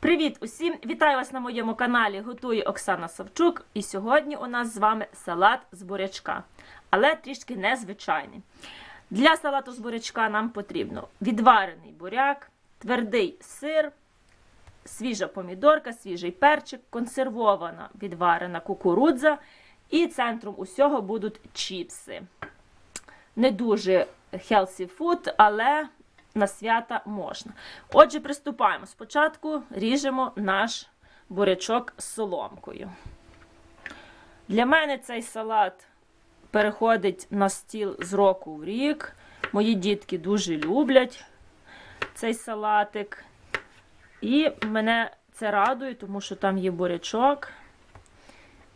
Привіт усім! Вітаю вас на моєму каналі Готує Оксана Савчук. І сьогодні у нас з вами салат з бурячка, але трішки незвичайний. Для салату з бурячка нам потрібно відварений буряк, твердий сир, свіжа помідорка, свіжий перчик, консервована відварена кукурудза і центром усього будуть чіпси. Не дуже healthy food, але на свята можна. Отже, приступаємо. Спочатку ріжемо наш бурячок з соломкою. Для мене цей салат переходить на стіл з року в рік. Мої дітки дуже люблять цей салатик. І мене це радує, тому що там є бурячок.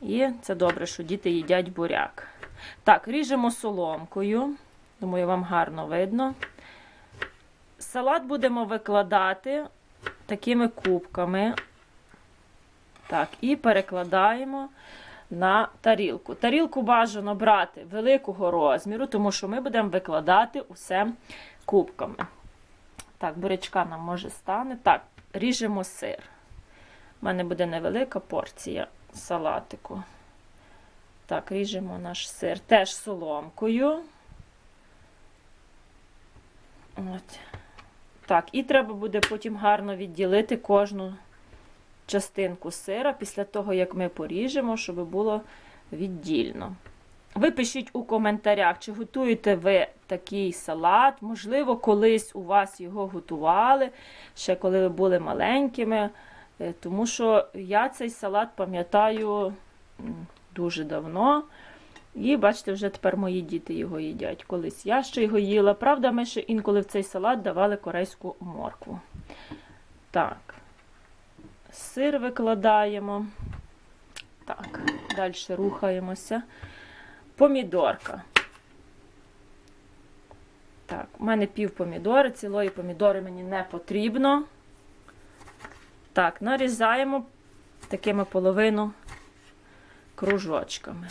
І це добре, що діти їдять буряк. Так, ріжемо соломкою. Думаю, вам гарно видно. Салат будемо викладати такими кубками. Так, і перекладаємо на тарілку. Тарілку бажано брати великого розміру, тому що ми будемо викладати усе кубками. Так, бурячка нам може стане. Так, ріжемо сир. У мене буде невелика порція салатику. Так, ріжемо наш сир теж соломкою. От. Так, і треба буде потім гарно відділити кожну частинку сира після того, як ми поріжемо, щоб було віддільно. Ви пишіть у коментарях, чи готуєте ви такий салат. Можливо, колись у вас його готували, ще коли ви були маленькими. Е, Тому що я цей салат пам'ятаю дуже давно. І бачите, вже тепер мої діти його їдять. Колись я ще його їла. Правда, ми ще інколи в цей салат давали корейську моркву. Так, сир викладаємо. Так, далі рухаємося. Помідорка. Так, у мене пів помідори, цілої помідори мені не потрібно. Так, нарізаємо такими половину кружочками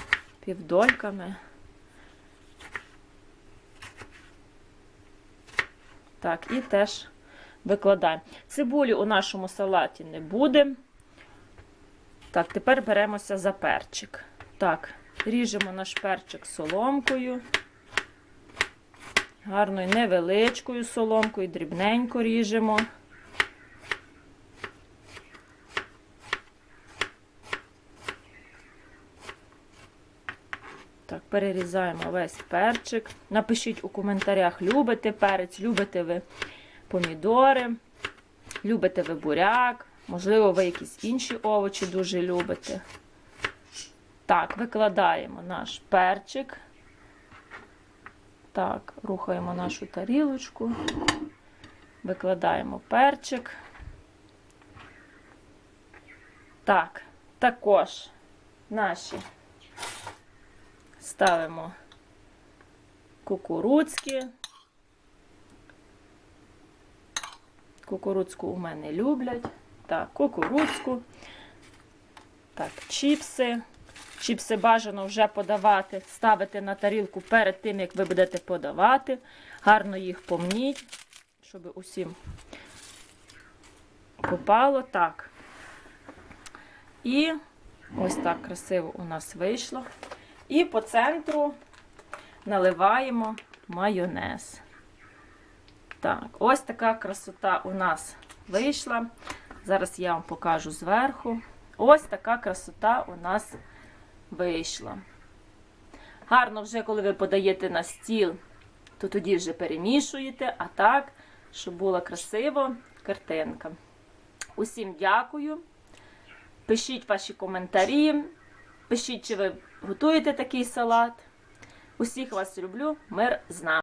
півдольками. Так, і теж викладаємо. Цибулі у нашому салаті не буде. Так, тепер беремося за перчик. Так, ріжемо наш перчик соломкою. Гарною невеличкою соломкою, дрібненько ріжемо. Перерізаємо весь перчик. Напишіть у коментарях, любите перець, любите ви помідори, любите ви буряк, можливо, ви якісь інші овочі дуже любите. Так, викладаємо наш перчик. Так, рухаємо нашу тарілочку, викладаємо перчик. Так, також наші ставимо кукурудзки. Кукурудзку у мене люблять. Так, кукурудзку. Так, чіпси. Чіпси бажано вже подавати, ставити на тарілку перед тим, як ви будете подавати. Гарно їх помніть, щоб усім попало. Так. І ось так красиво у нас вийшло. І по центру наливаємо майонез. Так, ось така красота у нас вийшла. Зараз я вам покажу зверху. Ось така красота у нас вийшла. Гарно вже, коли ви подаєте на стіл, то тоді вже перемішуєте, а так, щоб була красива картинка. Усім дякую. Пишіть ваші коментарі. Пишіть, чи ви готуєте такий салат. Усіх вас люблю, мир з нами.